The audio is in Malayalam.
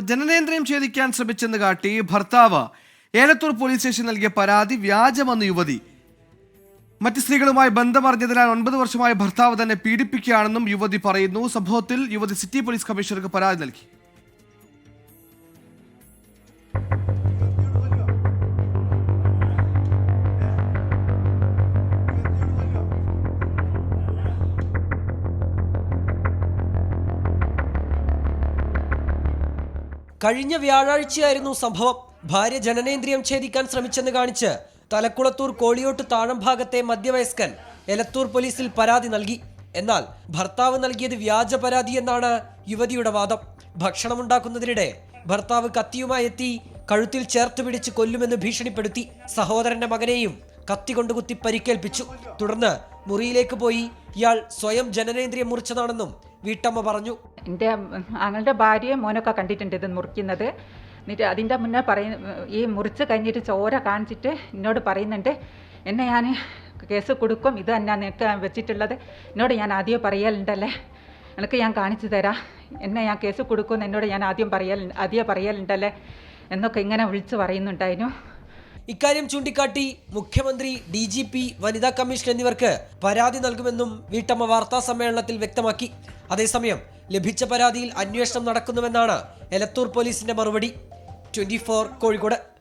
ജനനേന്ദ്രിയം ഛേദിക്കാൻ ശ്രമിച്ചെന്ന് കാട്ടി ഭർത്താവ് ഏലത്തൂർ പോലീസ് സ്റ്റേഷൻ നൽകിയ പരാതി വ്യാജമെന്ന് യുവതി. മറ്റ് സ്ത്രീകളുമായി ബന്ധമറിഞ്ഞതിനാൽ ഒൻപത് വർഷമായി ഭർത്താവ് തന്നെ പീഡിപ്പിക്കുകയാണെന്നും യുവതി പറയുന്നു. സംഭവത്തിൽ യുവതി സിറ്റി പോലീസ് കമ്മീഷണർക്ക് പരാതി നൽകി. കഴിഞ്ഞ വ്യാഴാഴ്ചയായിരുന്നു സംഭവം. ഭാര്യ ജനനേന്ദ്രിയം ഛേദിക്കാൻ ശ്രമിച്ചെന്ന് കാണിച്ച് തലക്കുളത്തൂർ കോളിയോട്ട് താഴം ഭാഗത്തെ മധ്യവയസ്കൻ എലത്തൂർ പോലീസിൽ പരാതി നൽകി. എന്നാൽ ഭർത്താവ് നൽകിയത് വ്യാജ പരാതി എന്നാണ് യുവതിയുടെ വാദം. ഭക്ഷണം ഭക്ഷണമുണ്ടാക്കുന്നതിനിടെ ഭർത്താവ് കത്തിയുമായി എത്തി കഴുത്തിൽ ചേർത്ത് പിടിച്ച് കൊല്ലുമെന്ന് ഭീഷണിപ്പെടുത്തി സഹോദരന്റെ മകനെയും കത്തി കൊണ്ട് കുത്തി പരിക്കേൽപ്പിച്ചു. തുടർന്ന് മുറിയിലേക്ക് പോയി. ഇയാൾ സ്വയം ജനനേന്ദ്രിയം മുറിച്ചതാണെന്നും വീട്ടമ്മ പറഞ്ഞു. എന്റെ ആങ്ങളുടെ ഭാര്യയും മോനൊക്കെ കണ്ടിട്ടുണ്ട് ഇത് മുറിക്കുന്നത്. എന്നിട്ട് അതിന്റെ മുന്നേ പറയ ഈ മുറിച്ച് കഴിഞ്ഞിട്ട് ചോര കാണിച്ചിട്ട് എന്നോട് പറയുന്നുണ്ട് എന്നെ ഞാൻ കേസ് കൊടുക്കും ഇത് തന്നെ നിനക്ക് വെച്ചിട്ടുള്ളത്. എന്നോട് ഞാൻ ആദ്യം പറയലുണ്ടല്ലേ? എനിക്ക് ഞാൻ കാണിച്ചു തരാം. എന്നെ ഞാൻ കേസ് കൊടുക്കും എന്നോട് ഞാൻ ആദ്യം പറയൽ ആദ്യം പറയലുണ്ടല്ലേ? എന്നൊക്കെ ഇങ്ങനെ വിളിച്ച് പറയുന്നുണ്ടായിരുന്നു. ഇക്കാര്യം ചൂണ്ടിക്കാട്ടി മുഖ്യമന്ത്രി ഡി ജി പി വനിതാ കമ്മീഷൻ എന്നിവർക്ക് പരാതി നൽകുമെന്നും വീട്ടമ്മ വാർത്താ സമ്മേളനത്തിൽ വ്യക്തമാക്കി. അതേസമയം ലഭിച്ച പരാതിയിൽ അന്വേഷണം നടക്കുന്നുവെന്നാണ് എലത്തൂർ പോലീസിന്റെ മറുപടി. ട്വന്റി കോഴിക്കോട്.